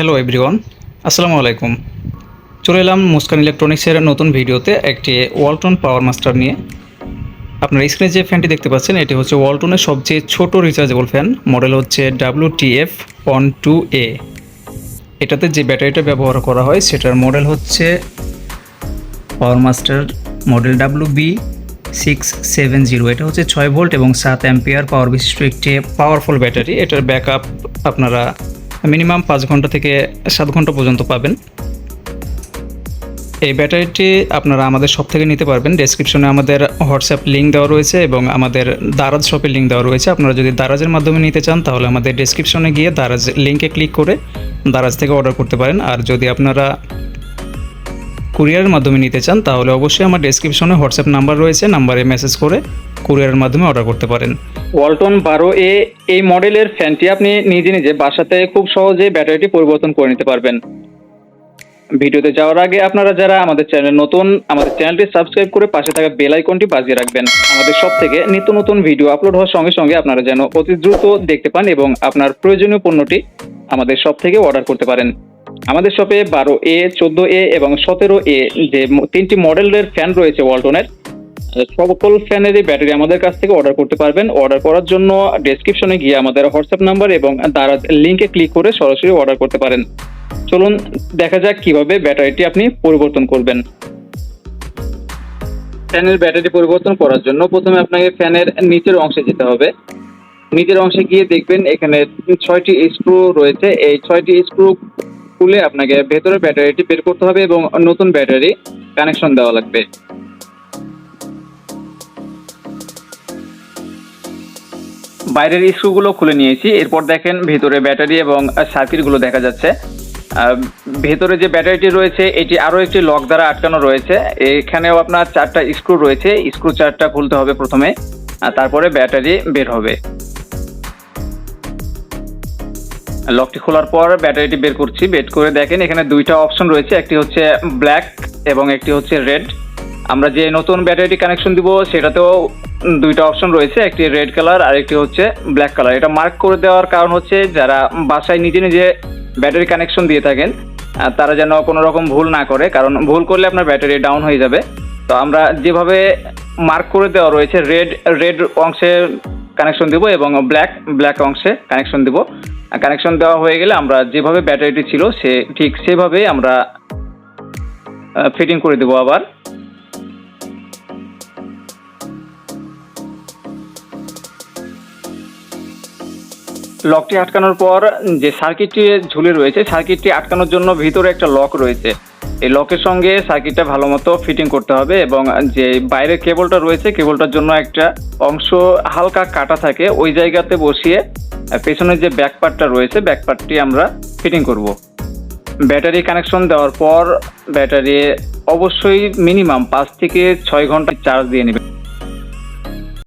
Hello everyone আসসালামু আলাইকুম চলে এলাম মুস্কান ইলেকট্রনিক্সের নতুন ভিডিওতে একটি ওয়ালটন পাওয়ার মাস্টার নিয়ে। আপনার স্ক্রিনে যে ফ্যানটি দেখতে পাচ্ছেন, এটি হচ্ছে ওয়ালটনের সবচেয়ে ছোট রিচার্জেবল ফ্যান মডেল হচ্ছে W TF one two A এটাতে যে ব্যাটারিটা ব্যবহার করা হয়, সেটার মডেল হচ্ছে power master model W B six seven zero এটা হচ্ছে ছয় ভোল্ট এবং সাত অ্যাম্পিয়ার পাওয়ার বিশিষ্ট একটি পাওয়ারফুল ব্যাটারি এটার ব্যাকআপ আপনারা মিনিমাম পাঁচ ঘণ্টা থেকে সাত ঘণ্টা পর্যন্ত পাবেন। এই ব্যাটারিটি আপনারা আমাদের শপ থেকে নিতে পারবেন। ডেসক্রিপশনে আমাদের হোয়াটসঅ্যাপ লিঙ্ক দেওয়া রয়েছে এবং আমাদের দারাজ শপের লিঙ্ক দেওয়া রয়েছে। আপনারা যদি দারাজের মাধ্যমে নিতে চান, তাহলে আমাদের ডেসক্রিপশনে গিয়ে দারাজ লিঙ্কে ক্লিক করে দারাজ থেকে অর্ডার করতে পারেন। আর যদি আপনারা কুরিয়ারের মাধ্যমে নিতে চান, তাহলে অবশ্যই আমার ডেসক্রিপশনে হোয়াটসঅ্যাপ নাম্বার রয়েছে, নাম্বারে মেসেজ করে কুরিয়ারের মাধ্যমে অর্ডার করতে পারেন। ওয়ালটন বারো এ, এই মডেলের ফ্যানটি আপনি নিজে নিজে বাসাতে খুব সহজে ব্যাটারিটি পরিবর্তন করে নিতে পারবেন। ভিডিওতে যাওয়ার আগে আপনারা যারা আমাদের চ্যানেল নতুন, আমাদের চ্যানেলটি সাবস্ক্রাইব করে পাশে থাকা বেল আইকনটি বাজিয়ে রাখবেন। আমাদের সব থেকে নিত্য নতুন ভিডিও আপলোড হওয়ার সঙ্গে সঙ্গে আপনারা যেন অতি দ্রুত দেখতে পান এবং আপনার প্রয়োজনীয় পণ্যটি আমাদের সব থেকে অর্ডার করতে পারেন। আমাদের শপে বারো এ চোদ্দ এ এবং সতেরো এ যে তিনটি মডেলের ফ্যান রয়েছে ওয়ালটনের সকল ফ্যানেরই ব্যাটারি আমাদের কাছ থেকে অর্ডার করতে পারবেন। অর্ডার করার জন্য ডেসক্রিপশনে গিয়ে আমাদের হোয়াটসঅ্যাপ নাম্বার এবং দ্বারা লিঙ্কে ক্লিক করে সরাসরি অর্ডার করতে পারেন। চলুন, দেখা যাক কীভাবে ব্যাটারিটি আপনি পরিবর্তন করবেন। ফ্যানের ব্যাটারি পরিবর্তন করার জন্য প্রথমে আপনাকে ফ্যানের নিচের অংশে যেতে হবে। নিচের অংশে গিয়ে দেখবেন এখানে ছয়টি স্ক্রু রয়েছে। এই ছয়টি স্ক্রু খুলে আপনাকে ভেতরের ব্যাটারিটি বের করতে হবে এবং নতুন ব্যাটারি কানেকশন দেওয়া লাগবে। বাইরের স্ক্রুগুলো খুলে নিয়েছি। এরপর দেখেন ভেতরে ব্যাটারি এবং সার্কিটগুলো দেখা যাচ্ছে। ভেতরে যে ব্যাটারিটি রয়েছে, এটি আরও একটি লক দ্বারা আটকানো রয়েছে। এখানেও আপনার চারটা স্ক্রু রয়েছে। স্ক্রু চারটা খুলতে হবে প্রথমে তারপরে ব্যাটারি বের হবে। লকটি খোলার পর ব্যাটারিটি বের করছি। বের করে দেখেন, এখানে দুইটা অপশন রয়েছে। একটি হচ্ছে ব্ল্যাক এবং একটি হচ্ছে রেড আমরা যে নতুন ব্যাটারিটি কানেকশন দিব, সেটাতেও দুইটা অপশন রয়েছে। একটি রেড কালার আর একটি হচ্ছে ব্ল্যাক কালার এটা মার্ক করে দেওয়ার কারণ হচ্ছে, যারা বাসায় নিজে নিজে ব্যাটারি কানেকশন দিয়ে থাকেন তারা যেন কোনো রকম ভুল না করে। কারণ ভুল করলে আপনার ব্যাটারি ডাউন হয়ে যাবে। তো আমরা যেভাবে মার্ক করে দেওয়া রয়েছে রেড রেড অংশে কানেকশন দিব এবং ব্ল্যাক ব্ল্যাক অংশে কানেকশন দিব। কানেকশন দেওয়া হয়ে গেলে আমরা যেভাবে ব্যাটারিটি ছিল সে, ঠিক সেভাবেই আমরা ফিটিং করে দেবো আবার। লকটি আটকানোর পর যে সার্কিটটি ঝুলে রয়েছে সার্কিটটি আটকানোর জন্য ভিতরে একটা লক রয়েছে। এই লকের সঙ্গে সার্কিটটা ভালো মতো ফিটিং করতে হবে এবং যে বাইরের কেবলটা রয়েছে কেবলটার জন্য একটা অংশ হালকা কাটা থাকে, ওই জায়গাতে বসিয়ে পেছনের যে ব্যাক পার্টটা রয়েছে ব্যাক পার্টটি আমরা ফিটিং করব। ব্যাটারি কানেকশন দেওয়ার পর ব্যাটারি অবশ্যই মিনিমাম পাঁচ থেকে ছয় ঘণ্টা চার্জ দিয়ে নেবে।